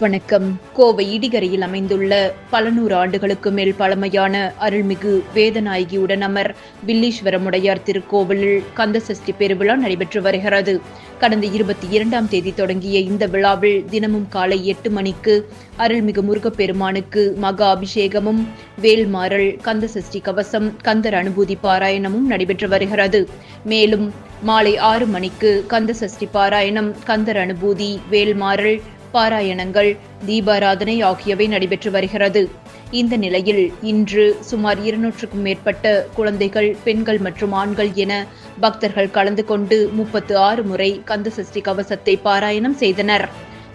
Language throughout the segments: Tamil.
வணக்கம் கோவை இடிகரையில் அமைந்துள்ள பல நூறு ஆண்டுகளுக்கு மேல் பழமையான அருள்மிகு வேதநாயகியுடன் அமர் வில்லீஸ்வரமுடையார் திருக்கோவிலில் கந்தசஷ்டி பெருவிழா நடைபெற்று வருகிறது. கடந்த இருபத்தி இரண்டாம் தேதி தொடங்கிய இந்த விழாவில் தினமும் காலை எட்டு மணிக்கு அருள்மிகு முருகப்பெருமானுக்கு மகா அபிஷேகமும் வேல்மாறல் கந்தசஷ்டி கவசம் கந்தர் அனுபூதி பாராயணமும் நடைபெற்று வருகிறது. மேலும் மாலை ஆறு மணிக்கு கந்தசஷ்டி பாராயணம் கந்தர் அனுபூதி வேல்மாறல் பாராயணங்கள் தீபாராதனை ஆகியவை நடைபெற்று வருகிறது. இந்த நிலையில் இன்று சுமார் இருநூற்றுக்கும் மேற்பட்ட குழந்தைகள் பெண்கள் மற்றும் ஆண்கள் என பக்தர்கள் கலந்து கொண்டு முப்பத்து ஆறு முறை கந்தசஷ்டி கவசத்தை பாராயணம் செய்தனர்.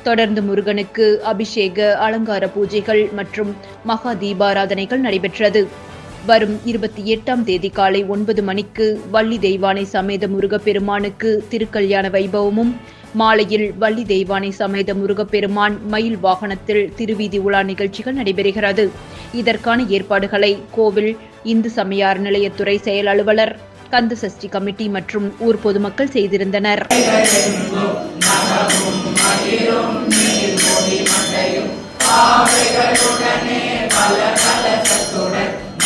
தொடர்ந்து முருகனுக்கு அபிஷேக அலங்கார பூஜைகள் மற்றும் மகா தீபாராதனைகள் நடைபெற்றது. வரும் இருபத்தி எட்டாம் தேதி காலை ஒன்பது மணிக்கு வள்ளி தெய்வானை சமேத முருகப்பெருமானுக்கு திருக்கல்யாண வைபவமும் மாலையில் வள்ளி தெய்வானை சமேத முருகப்பெருமான் மயில் வாகனத்தில் திருவீதி உலா நிகழ்ச்சிகள் நடைபெறுகிறது. இதற்கான ஏற்பாடுகளை கோவில் இந்து சமையார் நிலையத்துறை செயல் அலுவலர் கந்த சஷ்டி கமிட்டி மற்றும் ஊர் பொதுமக்கள் செய்திருந்தனர்.